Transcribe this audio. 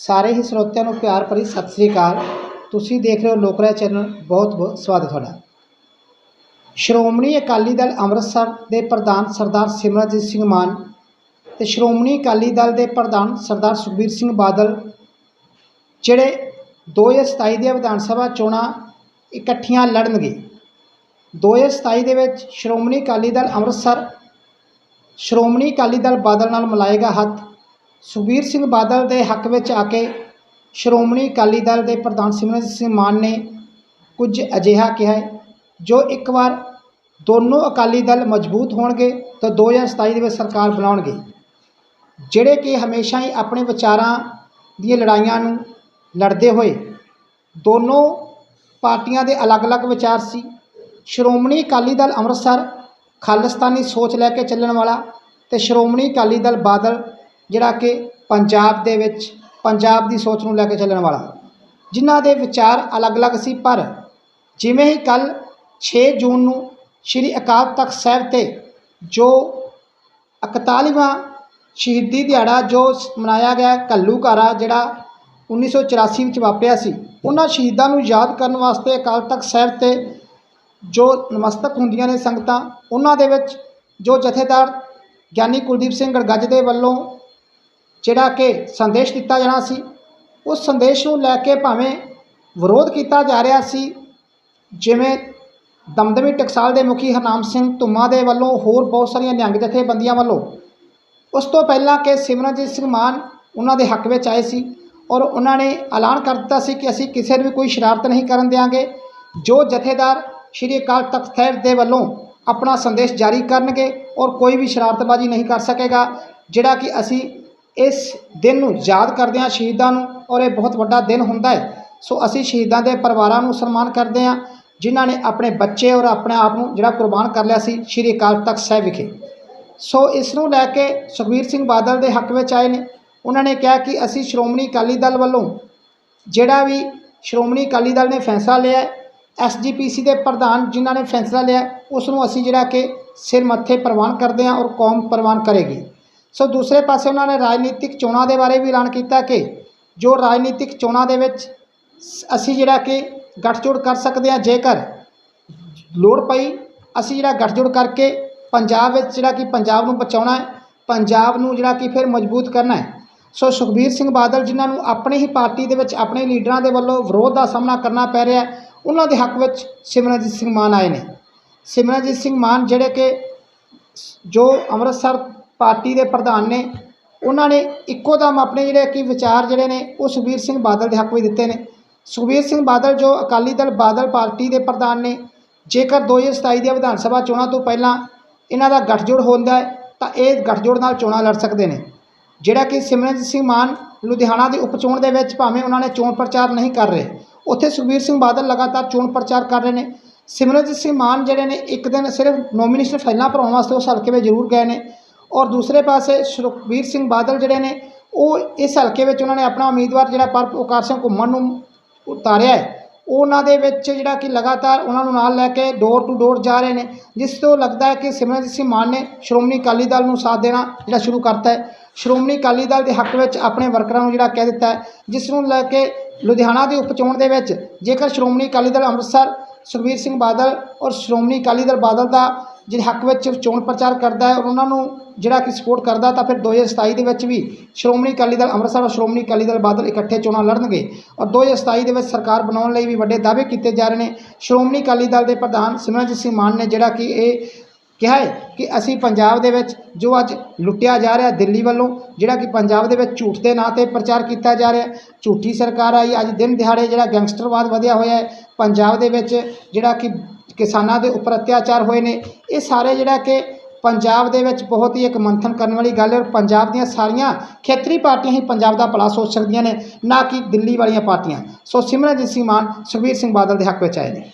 ਸਾਰੇ ਹੀ ਸਰੋਤਿਆਂ ਨੂੰ ਪਿਆਰ ਭਰੀ ਸਤਿ ਸ੍ਰੀ ਅਕਾਲ। ਤੁਸੀਂ ਦੇਖ ਰਹੇ ਹੋ ਲੋਕਰਾ ਚੈਨਲ। ਬਹੁਤ ਬਹੁਤ ਸਵਾਗਤ ਤੁਹਾਡਾ। ਸ਼੍ਰੋਮਣੀ ਅਕਾਲੀ ਦਲ ਅੰਮ੍ਰਿਤਸਰ ਦੇ ਪ੍ਰਧਾਨ ਸਰਦਾਰ ਸਿਮਰਨਜੀਤ ਸਿੰਘ ਮਾਨ ਤੇ ਸ਼੍ਰੋਮਣੀ ਅਕਾਲੀ ਦਲ ਦੇ ਪ੍ਰਧਾਨ ਸਰਦਾਰ ਸੁਖਬੀਰ ਸਿੰਘ ਬਾਦਲ, ਜਿਹੜੇ 2027 ਦੀਆਂ ਵਿਧਾਨ ਸਭਾ ਚੋਣਾਂ ਇਕੱਠੀਆਂ ਲੜਨਗੇ। 2027 ਦੇ ਵਿੱਚ ਸ਼੍ਰੋਮਣੀ ਅਕਾਲੀ ਦਲ ਅੰਮ੍ਰਿਤਸਰ, ਸ਼੍ਰੋਮਣੀ ਅਕਾਲੀ ਦਲ ਬਾਦਲ ਨਾਲ ਮਿਲਾਏਗਾ ਹੱਥ। ਸੁਖਬੀਰ ਸਿੰਘ ਬਾਦਲ ਦੇ ਹੱਕ ਵਿੱਚ ਆ ਕੇ ਸ਼੍ਰੋਮਣੀ ਅਕਾਲੀ ਦਲ ਦੇ ਪ੍ਰਧਾਨ ਸਿਮਰਨਜੀਤ ਸਿੰਘ ਮਾਨ ਨੇ ਕੁਝ ਅਜਿਹਾ ਕਿਹਾ ਹੈ, ਜੋ ਇੱਕ ਵਾਰ ਦੋਨੋਂ ਅਕਾਲੀ ਦਲ ਮਜ਼ਬੂਤ ਹੋਣਗੇ ਤਾਂ 2027 ਦੇ ਵਿੱਚ ਸਰਕਾਰ ਬਣਾਉਣਗੇ, ਜਿਹੜੇ ਕਿ ਹਮੇਸ਼ਾ ਹੀ ਆਪਣੇ ਵਿਚਾਰਾਂ ਦੀਆਂ ਲੜਾਈਆਂ ਨੂੰ ਲੜਦੇ ਹੋਏ ਦੋਨੋਂ ਪਾਰਟੀਆਂ ਦੇ ਅਲੱਗ-ਅਲੱਗ ਵਿਚਾਰ ਸੀ। ਸ਼੍ਰੋਮਣੀ ਅਕਾਲੀ ਦਲ ਅੰਮ੍ਰਿਤਸਰ, ਖਾਲਿਸਤਾਨੀ ਸੋਚ ਲੈ ਕੇ ਚੱਲਣ ਵਾਲਾ ਤੇ ਸ਼੍ਰੋਮਣੀ ਅਕਾਲੀ ਦਲ ਬਾਦਲ ਜਿਹੜਾ ਕਿ ਪੰਜਾਬ ਦੇ ਵਿੱਚ, ਪੰਜਾਬ ਦੀ ਸੋਚ ਨੂੰ ਲੈ ਕੇ ਚੱਲਣ ਵਾਲਾ। ਜਿਨ੍ਹਾਂ ਦੇ ਵਿਚਾਰ ਅਲੱਗ-ਅਲੱਗ ਸੀ, ਪਰ ਜਿਵੇਂ ਹੀ ਕੱਲ 6 ਜੂਨ ਨੂੰ ਸ੍ਰੀ ਅਕਾਲ ਤਖਤ ਸਾਹਿਬ ਤੇ ਜੋ 41ਵਾਂ ਸ਼ਹੀਦੀ ਦਿਹਾੜਾ, ਜੋ ਮਨਾਇਆ ਗਿਆ ਘੱਲੂਘਾਰਾ ਜਿਹੜਾ 1984 ਵਿੱਚ ਵਾਪਰਿਆ ਸੀ, ਉਹਨਾਂ ਸ਼ਹੀਦਾਂ ਨੂੰ ਯਾਦ ਕਰਨ ਵਾਸਤੇ ਅਕਾਲ ਤਖਤ ਸਾਹਿਬ ਤੇ ਜੋ ਨਮਸਤਕ ਹੁੰਦੀਆਂ ਨੇ ਸੰਗਤਾਂ, ਉਹਨਾਂ ਦੇ ਵਿੱਚ ਜੋ ਜਥੇਦਾਰ ਗਿਆਨੀ ਕੁਲਦੀਪ ਸਿੰਘ ਗੜਗੱਜ ਦੇ ਵੱਲੋਂ ਜਿਹੜਾ ਕਿ ਸੰਦੇਸ਼ ਦਿੱਤਾ ਜਾਣਾ ਸੀ, ਉਸ ਸੰਦੇਸ਼ ਨੂੰ ਲੈ ਕੇ ਭਾਵੇਂ ਵਿਰੋਧ ਕੀਤਾ ਜਾ ਰਿਹਾ ਸੀ, ਜਿਵੇਂ ਦਮਦਮੀ ਟਕਸਾਲ ਦੇ ਮੁਖੀ ਹਰਨਾਮ ਸਿੰਘ ਧੁੰਮਾ ਦੇ ਵੱਲੋਂ ਹੋਰ ਬਹੁਤ ਸਾਰੀਆਂ ਨਿਹੰਗ ਜਥੇਬੰਦੀਆਂ ਵੱਲੋਂ। ਉਸ ਤੋਂ ਪਹਿਲਾਂ ਕਿ ਸਿਮਰਨਜੀਤ ਸਿੰਘ ਮਾਨ ਉਹਨਾਂ ਦੇ ਹੱਕ ਵਿੱਚ ਆਏ ਸੀ ਔਰ ਉਹਨਾਂ ਨੇ ਐਲਾਨ ਕਰ ਦਿੱਤਾ ਸੀ ਕਿ ਅਸੀਂ ਕਿਸੇ ਨੂੰ ਵੀ ਕੋਈ ਸ਼ਰਾਰਤ ਨਹੀਂ ਕਰਨ ਦੇਵਾਂਗੇ ਜੋ ਜਥੇਦਾਰ ਸ਼੍ਰੀ ਅਕਾਲ ਤਖਤ ਸਾਹਿਬ ਦੇ ਵੱਲੋਂ ਆਪਣਾ ਸੰਦੇਸ਼ ਜਾਰੀ ਕਰਨਗੇ ਔਰ ਕੋਈ ਵੀ ਸ਼ਰਾਰਤਬਾਜ਼ੀ ਨਹੀਂ ਕਰ ਸਕੇਗਾ, ਜਿਹੜਾ ਕਿ ਅਸੀਂ ਇਸ ਦਿਨ ਨੂੰ ਯਾਦ ਕਰਦੇ ਹਾਂ ਸ਼ਹੀਦਾਂ ਨੂੰ ਔਰ ਇਹ ਬਹੁਤ ਵੱਡਾ ਦਿਨ ਹੁੰਦਾ ਹੈ। ਸੋ ਅਸੀਂ ਸ਼ਹੀਦਾਂ ਦੇ ਪਰਿਵਾਰਾਂ ਨੂੰ ਸਨਮਾਨ ਕਰਦੇ ਹਾਂ, ਜਿਨ੍ਹਾਂ ਨੇ ਆਪਣੇ ਬੱਚੇ ਔਰ ਆਪਣੇ ਆਪ ਨੂੰ ਜਿਹੜਾ ਕੁਰਬਾਨ ਕਰ ਲਿਆ ਸੀ ਸ਼੍ਰੀ ਅਕਾਲ ਤਖਤ ਸਾਹਿਬ ਵਿਖੇ। ਸੋ ਇਸ ਨੂੰ ਲੈ ਕੇ ਸੁਖਬੀਰ ਸਿੰਘ ਬਾਦਲ ਦੇ ਹੱਕ ਵਿੱਚ ਆਏ ਨੇ। ਉਹਨਾਂ ਨੇ ਕਿਹਾ ਕਿ ਅਸੀਂ ਸ਼੍ਰੋਮਣੀ ਅਕਾਲੀ ਦਲ ਵੱਲੋਂ ਜਿਹੜਾ ਵੀ ਸ਼੍ਰੋਮਣੀ ਅਕਾਲੀ ਦਲ ਨੇ ਫੈਸਲਾ ਲਿਆ ਐਸਜੀਪੀਸੀ ਦੇ ਪ੍ਰਧਾਨ ਜਿਨ੍ਹਾਂ ਨੇ ਫੈਸਲਾ ਲਿਆ ਉਸ ਨੂੰ ਅਸੀਂ ਜਿਹੜਾ ਕਿ ਸਿਰ ਮੱਥੇ ਪ੍ਰਵਾਨ ਕਰਦੇ ਹਾਂ ਔਰ ਕੌਮ ਪ੍ਰਵਾਨ ਕਰੇਗੀ। ਸੋ ਦੂਸਰੇ ਪਾਸੇ ਉਹਨਾਂ ਨੇ ਰਾਜਨੀਤਿਕ ਚੋਣਾਂ ਦੇ ਬਾਰੇ ਵੀ ਐਲਾਨ ਕੀਤਾ ਕਿ ਜੋ ਰਾਜਨੀਤਿਕ ਚੋਣਾਂ ਦੇ ਵਿੱਚ ਅਸੀਂ ਜਿਹੜਾ ਕਿ ਗੱਠਜੋੜ ਕਰ ਸਕਦੇ ਹਾਂ, ਜੇਕਰ ਲੋੜ ਪਈ, ਅਸੀਂ ਜਿਹੜਾ ਗੱਠਜੋੜ ਕਰਕੇ ਪੰਜਾਬ ਵਿੱਚ ਜਿਹੜਾ ਕਿ ਪੰਜਾਬ ਨੂੰ ਬਚਾਉਣਾ ਹੈ, ਪੰਜਾਬ ਨੂੰ ਜਿਹੜਾ ਕਿ ਫਿਰ ਮਜ਼ਬੂਤ ਕਰਨਾ ਹੈ। ਸੋ ਸੁਖਬੀਰ ਸਿੰਘ ਬਾਦਲ ਜਿਨ੍ਹਾਂ ਨੂੰ ਆਪਣੀ ਹੀ ਪਾਰਟੀ ਦੇ ਵਿੱਚ ਆਪਣੇ ਲੀਡਰਾਂ ਦੇ ਵੱਲੋਂ ਵਿਰੋਧ ਦਾ ਸਾਹਮਣਾ ਕਰਨਾ ਪੈ ਰਿਹਾ ਉਹਨਾਂ ਦੇ ਹੱਕ ਵਿੱਚ ਸਿਮਰਨਜੀਤ ਸਿੰਘ ਮਾਨ ਆਏ ਨੇ। ਸਿਮਰਨਜੀਤ ਸਿੰਘ ਮਾਨ ਜਿਹੜੇ ਕਿ ਜੋ ਅੰਮ੍ਰਿਤਸਰ ਪਾਰਟੀ ਦੇ ਪ੍ਰਧਾਨ ਨੇ, ਉਹਨਾਂ ਨੇ ਇੱਕੋ ਦਮ ਆਪਣੇ ਜਿਹੜੇ ਕਿ ਵਿਚਾਰ ਜਿਹੜੇ ਨੇ, ਉਹ ਸੁਖਬੀਰ ਸਿੰਘ ਬਾਦਲ ਦੇ ਹੱਕ ਵਿੱਚ ਦਿੱਤੇ ਨੇ। ਸੁਖਬੀਰ ਸਿੰਘ ਬਾਦਲ ਜੋ ਅਕਾਲੀ ਦਲ ਬਾਦਲ ਪਾਰਟੀ ਦੇ ਪ੍ਰਧਾਨ ਨੇ, ਜੇਕਰ 2027 ਦੀਆਂ ਵਿਧਾਨ ਸਭਾ ਚੋਣਾਂ ਤੋਂ ਪਹਿਲਾਂ ਇਹਨਾਂ ਦਾ ਗੱਠਜੋੜ ਹੁੰਦਾ ਹੈ, ਤਾਂ ਇਹ ਗੱਠਜੋੜ ਨਾਲ ਚੋਣਾਂ ਲੜ ਸਕਦੇ ਨੇ। ਜਿਹੜਾ ਕਿ ਸਿਮਰਨਜੀਤ ਸਿੰਘ ਮਾਨ ਲੁਧਿਆਣਾ ਦੀ ਉਪਚੋਣ ਦੇ ਵਿੱਚ ਭਾਵੇਂ ਉਹਨਾਂ ਨੇ ਚੋਣ ਪ੍ਰਚਾਰ ਨਹੀਂ ਕਰ ਰਹੇ, ਉੱਥੇ ਸੁਖਬੀਰ ਸਿੰਘ ਬਾਦਲ ਲਗਾਤਾਰ ਚੋਣ ਪ੍ਰਚਾਰ ਕਰ ਰਹੇ ਨੇ। ਸਿਮਰਨਜੀਤ ਸਿੰਘ ਮਾਨ ਜਿਹੜੇ ਨੇ, ਇੱਕ ਦਿਨ ਸਿਰਫ ਨੋਮੀਨੇਸ਼ਨ ਫਾਈਲਾਂ ਭਰਾਉਣ ਵਾਸਤੇ ਉਸ ਹਲਕੇ ਵਿੱਚ ਜ਼ਰੂਰ ਗਏ ਨੇ। ਔਰ ਦੂਸਰੇ ਪਾਸੇ ਸੁਖਬੀਰ ਸਿੰਘ ਬਾਦਲ ਜਿਹੜੇ ਨੇ, ਉਹ ਇਸ ਹਲਕੇ ਵਿੱਚ ਉਹਨਾਂ ਨੇ ਆਪਣਾ ਉਮੀਦਵਾਰ ਜਿਹੜਾ ਪਰ ਸਿੰਘ ਘੁੰਮਣ ਨੂੰ ਉਤਾਰਿਆ ਹੈ। ਉਹਨਾਂ ਦੇ ਵਿੱਚ ਜਿਹੜਾ ਕਿ ਲਗਾਤਾਰ ਉਹਨਾਂ ਨੂੰ ਨਾਲ ਲੈ ਕੇ ਡੋਰ ਟੂ ਡੋਰ ਜਾ ਰਹੇ ਨੇ, ਜਿਸ ਤੋਂ ਲੱਗਦਾ ਹੈ ਕਿ ਸਿਮਰਨਜੀਤ ਸਿੰਘ ਮਾਨ ਨੇ ਸ਼੍ਰੋਮਣੀ ਅਕਾਲੀ ਦਲ ਨੂੰ ਸਾਥ ਦੇਣਾ ਜਿਹੜਾ ਸ਼ੁਰੂ ਕਰਤਾ ਹੈ। ਸ਼੍ਰੋਮਣੀ ਅਕਾਲੀ ਦਲ ਦੇ ਹੱਕ ਵਿੱਚ ਆਪਣੇ ਵਰਕਰਾਂ ਨੂੰ ਜਿਹੜਾ ਕਹਿ ਦਿੱਤਾ ਹੈ, ਜਿਸ ਨੂੰ ਲੈ ਕੇ ਲੁਧਿਆਣਾ ਦੀ ਉਪਚੋਣ ਦੇ ਵਿੱਚ ਜੇਕਰ ਸ਼੍ਰੋਮਣੀ ਅਕਾਲੀ ਦਲ ਅੰਮ੍ਰਿਤਸਰ, ਸੁਖਬੀਰ ਸਿੰਘ ਬਾਦਲ ਔਰ ਸ਼੍ਰੋਮਣੀ ਅਕਾਲੀ ਦਲ ਬਾਦਲ ਦਾ ਜਿਹਦੇ ਹੱਕ ਵਿੱਚ ਚੋਣ ਪ੍ਰਚਾਰ ਕਰਦਾ ਹੈ ਔਰ ਉਹਨਾਂ ਨੂੰ ਜਿਹੜਾ ਕਿ ਸਪੋਰਟ ਕਰਦਾ ਤਾਂ ਫਿਰ 2027 ਦੇ ਵਿੱਚ ਵੀ ਸ਼੍ਰੋਮਣੀ ਅਕਾਲੀ ਦਲ, ਅੰਮ੍ਰਿਤਸਰ ਔਰ ਸ਼੍ਰੋਮਣੀ ਅਕਾਲੀ ਦਲ ਬਾਦਲ ਇਕੱਠੇ ਚੋਣਾਂ ਲੜਨਗੇ ਔਰ 2027 ਦੇ ਵਿੱਚ ਸਰਕਾਰ ਬਣਾਉਣ ਲਈ ਵੀ ਵੱਡੇ ਦਾਅਵੇ ਕੀਤੇ ਜਾ ਰਹੇ ਨੇ। ਸ਼੍ਰੋਮਣੀ ਅਕਾਲੀ ਦਲ ਦੇ ਪ੍ਰਧਾਨ ਸਿਮਰਨਜੀਤ ਸਿੰਘ ਮਾਨ ਨੇ ਜਿਹੜਾ ਕਿ ਇਹ ਕਿਹਾ ਹੈ ਕਿ ਅਸੀਂ ਪੰਜਾਬ ਦੇ ਵਿੱਚ ਜੋ ਅੱਜ ਲੁੱਟਿਆ ਜਾ ਰਿਹਾ ਦਿੱਲੀ ਵੱਲੋਂ, ਜਿਹੜਾ ਕਿ ਪੰਜਾਬ ਦੇ ਵਿੱਚ ਝੂਠ ਦੇ ਨਾਂ ਤੇ ਪ੍ਰਚਾਰ ਕੀਤਾ ਜਾ ਰਿਹਾ, ਝੂਠੀ ਸਰਕਾਰ ਆਈ, ਅੱਜ ਦਿਨ ਦਿਹਾੜੇ ਜਿਹੜਾ ਗੈਂਗਸਟਰਵਾਦ ਵਧਿਆ ਹੋਇਆ ਹੈ। ਪੰਜਾਬ ਦੇ ਵਿੱਚ ਜਿਹੜਾ ਕਿ ਕਿਸਾਨਾਂ ਦੇ ਉੱਪਰ ਅਤਿਆਚਾਰ ਹੋਏ ਨੇ। ਇਹ ਸਾਰੇ ਜਿਹੜਾ ਕਿ ਪੰਜਾਬ ਦੇ ਵਿੱਚ ਬਹੁਤ ਹੀ ਇੱਕ ਮੰਥਨ ਕਰਨ ਵਾਲੀ ਗੱਲ ਹੈ ਔਰ ਪੰਜਾਬ ਦੀਆਂ ਸਾਰੀਆਂ ਖੇਤਰੀ ਪਾਰਟੀਆਂ ਹੀ ਪੰਜਾਬ ਦਾ ਭਲਾ ਸੋਚ ਸਕਦੀਆਂ ਨੇ, ਨਾ ਕਿ ਦਿੱਲੀ ਵਾਲੀਆਂ ਪਾਰਟੀਆਂ। ਸੋ ਸਿਮਰਨਜੀਤ ਸਿੰਘ ਮਾਨ, ਸੁਖਬੀਰ ਸਿੰਘ ਬਾਦਲ ਦੇ ਹੱਕ ਵਿੱਚ ਆਏ ਨੇ।